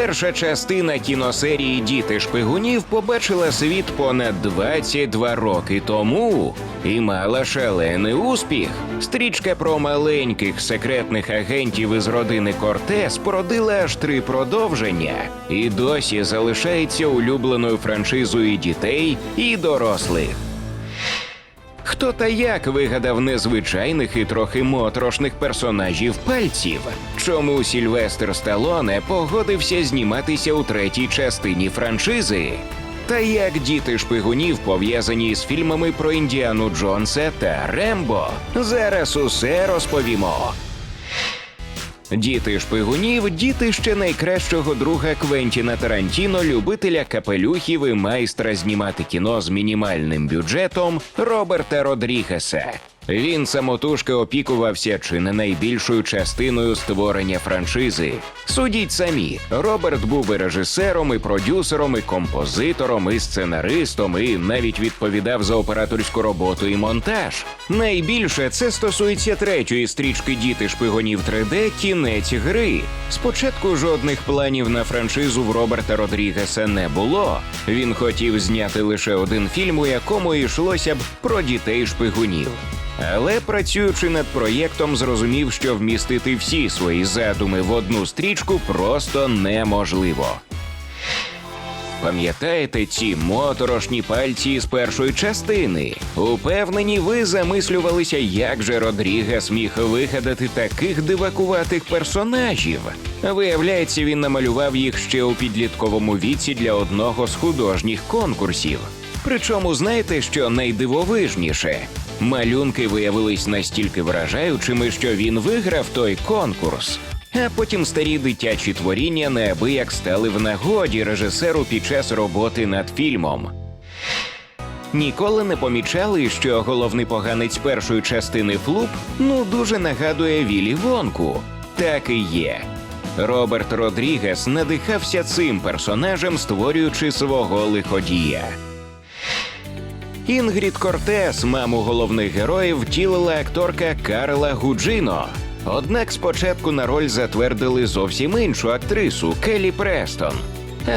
Перша частина кіносерії Діти шпигунів побачила світ понад 22 роки тому і мала шалений успіх. Стрічка про маленьких секретних агентів із родини Кортес породила аж три продовження і досі залишається улюбленою франшизою дітей і дорослих. Хто та як вигадав незвичайних і трохи моторошних персонажів пальців? Чому Сільвестр Сталоне погодився зніматися у третій частині франшизи? Та як діти шпигунів пов'язані з фільмами про Індіану Джонса та Рембо? Зараз усе розповімо. Діти шпигунів, діти ще найкращого друга Квентіна Тарантіно, любителя капелюхів і майстра знімати кіно з мінімальним бюджетом Роберта Родрігеса. Він самотужки опікувався чи не найбільшою частиною створення франшизи. Судіть самі, Роберт був і режисером, і продюсером, і композитором, і сценаристом, і навіть відповідав за операторську роботу і монтаж. Найбільше це стосується третьої стрічки Діти шпигунів 3D кінець гри. Спочатку жодних планів на франшизу в Роберта Родрігеса не було. Він хотів зняти лише один фільм, у якому йшлося б про дітей шпигунів. Але працюючи над проєктом, зрозумів, що вмістити всі свої задуми в одну стрічку просто неможливо. Пам'ятаєте ці моторошні пальці з першої частини? Упевнені, ви замислювалися, як же Родрігес міг вигадати таких дивакуватих персонажів. Виявляється, він намалював їх ще у підлітковому віці для одного з художніх конкурсів. Причому знаєте, що найдивовижніше? Малюнки виявились настільки вражаючими, що він виграв той конкурс. А потім старі дитячі творіння неабияк стали в нагоді режисеру під час роботи над фільмом. Ніколи не помічали, що головний поганець першої частини Флуп ну дуже нагадує Вілі Вонку. Так і є. Роберт Родрігес надихався цим персонажем, створюючи свого лиходія. Інгрід Кортес, маму головних героїв, втілила акторка Карла Гуджино. Однак спочатку на роль затвердили зовсім іншу актрису Келі Престон.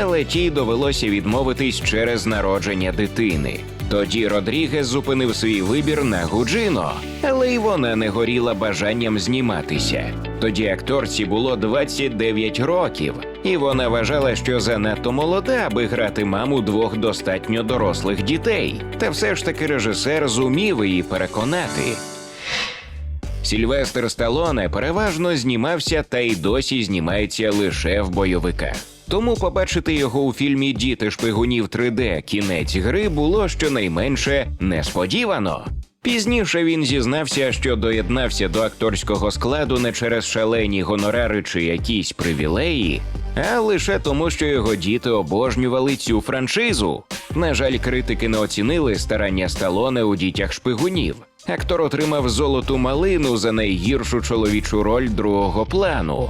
Але тій довелося відмовитись через народження дитини. Тоді Родрігес зупинив свій вибір на Гуджино, але й вона не горіла бажанням зніматися. Тоді акторці було 29 років, і вона вважала, що занадто молода, аби грати маму двох достатньо дорослих дітей. Та все ж таки режисер зумів її переконати. Сільвестр Сталоне переважно знімався та й досі знімається лише в бойовиках. Тому побачити його у фільмі Діти шпигунів 3D кінець гри було щонайменше несподівано. Пізніше він зізнався, що доєднався до акторського складу не через шалені гонорари чи якісь привілеї, а лише тому, що його діти обожнювали цю франшизу. На жаль, критики не оцінили старання Сталоне у дітях шпигунів. Актор отримав золоту малину за найгіршу чоловічу роль другого плану.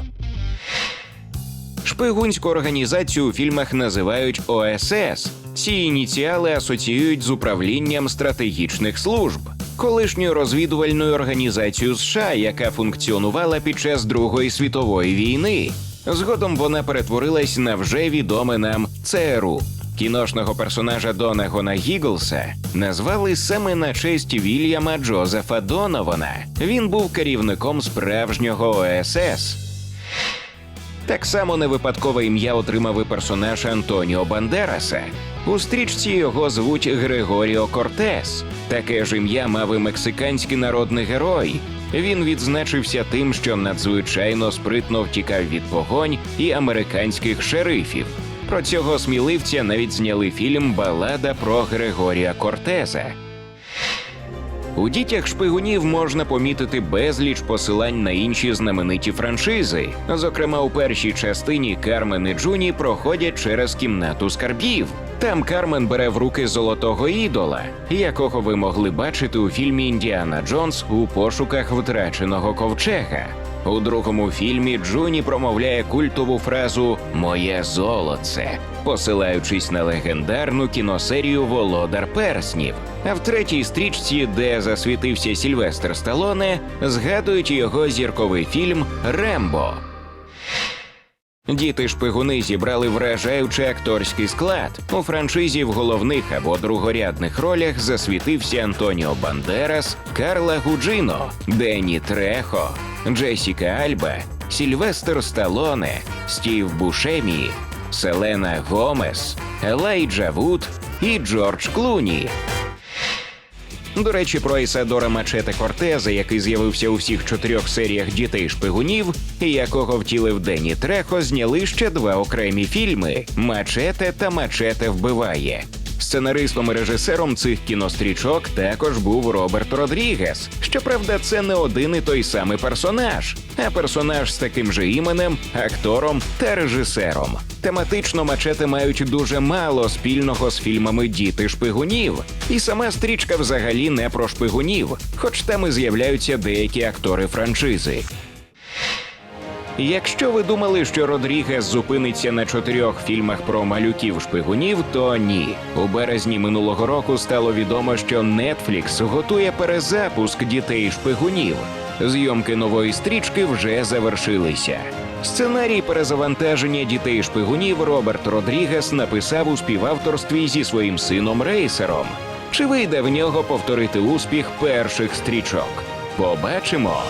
Шпигунську організацію у фільмах називають ОСС. Ці ініціали асоціюють з управлінням стратегічних служб, колишньою розвідувальною організацією США, яка функціонувала під час Другої світової війни. Згодом вона перетворилась на вже відоме нам ЦРУ. Кіношного персонажа Донагона Гіглса назвали саме на честь Вільяма Джозефа Донована. Він був керівником справжнього ОСС. Так само не випадкове ім'я отримав і персонаж Антоніо Бандераса. У стрічці його звуть Григоріо Кортес. Таке ж ім'я мав і мексиканський народний герой. Він відзначився тим, що надзвичайно спритно втікав від погонь і американських шерифів. Про цього сміливця навіть зняли фільм Балада про Григорія Кортеза. У дітях шпигунів можна помітити безліч посилань на інші знамениті франшизи. Зокрема, у першій частині Кармен і Джуні проходять через кімнату скарбів. Там Кармен бере в руки золотого ідола, якого ви могли бачити у фільмі Індіана Джонс у пошуках втраченого ковчега. У другому фільмі Джуні промовляє культову фразу Моє золоце, посилаючись на легендарну кіносерію Володар Перснів. А в третій стрічці, де засвітився Сільвестр Сталоне, згадують його зірковий фільм Рембо. Діти шпигуни зібрали вражаючий акторський склад. У франшизі в головних або другорядних ролях засвітився Антоніо Бандерас, Карла Гуджино, Денні Трехо, Джесіка Альба, Сільвестр Сталоне, Стів Бушемі, Селена Гомес, Елайджа Вуд і Джордж Клуні. До речі, про Ісадора Мачете Кортеза, який з'явився у всіх чотирьох серіях дітей шпигунів, і якого втілив Дені Трехо, зняли ще два окремі фільми Мачете та Мачете вбиває. Сценаристом і режисером цих кінострічок також був Роберт Родрігес. Щоправда, це не один і той самий персонаж, а персонаж з таким же іменем, актором та режисером. Тематично мачети мають дуже мало спільного з фільмами Діти шпигунів, і сама стрічка взагалі не про шпигунів, хоч там і з'являються деякі актори франшизи. Якщо ви думали, що Родрігес зупиниться на чотирьох фільмах про малюків шпигунів, то ні. У березні минулого року стало відомо, що Netflix готує перезапуск дітей шпигунів. Зйомки нової стрічки вже завершилися. Сценарій перезавантаження дітей шпигунів Роберт Родрігес написав у співавторстві зі своїм сином Рейсером. Чи вийде в нього повторити успіх перших стрічок? Побачимо.